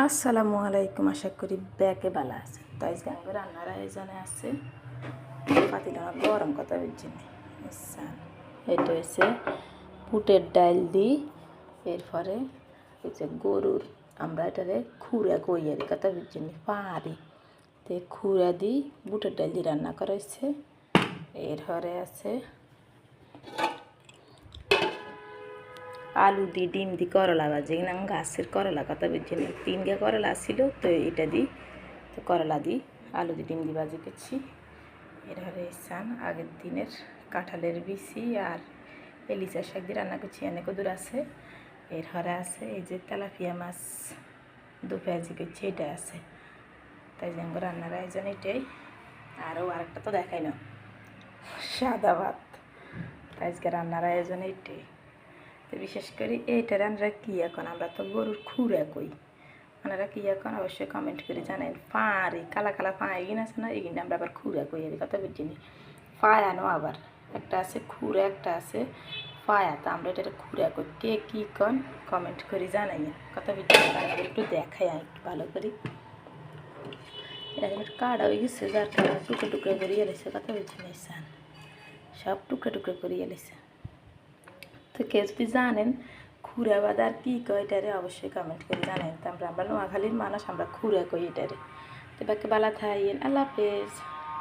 আসসালামু আলাইকুম, আশা করি ব্যাকে বালা আছে তো আজকে আমি রান্নার আয়োজনে আছে পাতিলা গরম কথা বুঝছি এটা হচ্ছে পুটের ডাল দিই এরপরে হচ্ছে গরুর, আমরা এটারে খুঁড়া কইয়ার কথা বুঝছি পাহাড়ি তো খুঁড়া দিই বুটের ডাল দিয়ে রান্না করা হয়েছে। এরপরে আছে আলু দিয়ে ডিম দিয়ে করলা ভাজি, না গাছের করলা কথা বুঝছি না, তিনটা করলা ছিল, তো এটা দিই তো করলা দিই আলু দিয়ে ডিম দিয়ে ভাজি করছি। এরপরে সান আগের দিনের কাঁঠালের বিচি আর এলিচা শাক দিয়ে রান্না করছি, অনেক দূর আছে। এর হরে আছে, এই যে তেলাপিয়া মাছ, দু পেঁয়াজি করছি এটা আছে। তাই জন্য রান্নার আয়োজন এটাই। আরও আরেকটা তো দেখাই না, সাদা ভাত। আজকে রান্নার আয়োজন এটাই। তো বিশেষ করে এইটার আমরা কী এখন? আমরা তো গরুর খুঁড়া কই। আপনারা কী এখন? অবশ্যই কমেন্ট করে জানেন পাঁড়ি কালা কালা পা এগিন আছে না? এগিন আমরা আবার খুঁড়া কই এর কথা বুঝছি নি। পায়ানো আবার। একটা আছে খুঁড়া একটা আছে পায়া তো আমরা এটা খুঁড়া কই। কে কী কন? কমেন্ট করে জানাই কথা বুঝছি একটু দেখাই একটু ভালো করি। এরকম কাটা হয়ে গেছে, যার কারণে টুকরো টুকরো করিয়ে এলেছে কথা বুঝছি না, সান? সব টুকরো টুকরো করিয়ে এলেছে তো কেউ যদি জানেন খুঁড়া বাদার কী কয় এটারে অবশ্যই কমেন্ট করে জানেন তো আমরা আমরা নোয়াখালীর মানুষ, আমরা খুঁড়া কই এটারে। তো বাকি বালা থাইন আল্লাহ হাফেজ।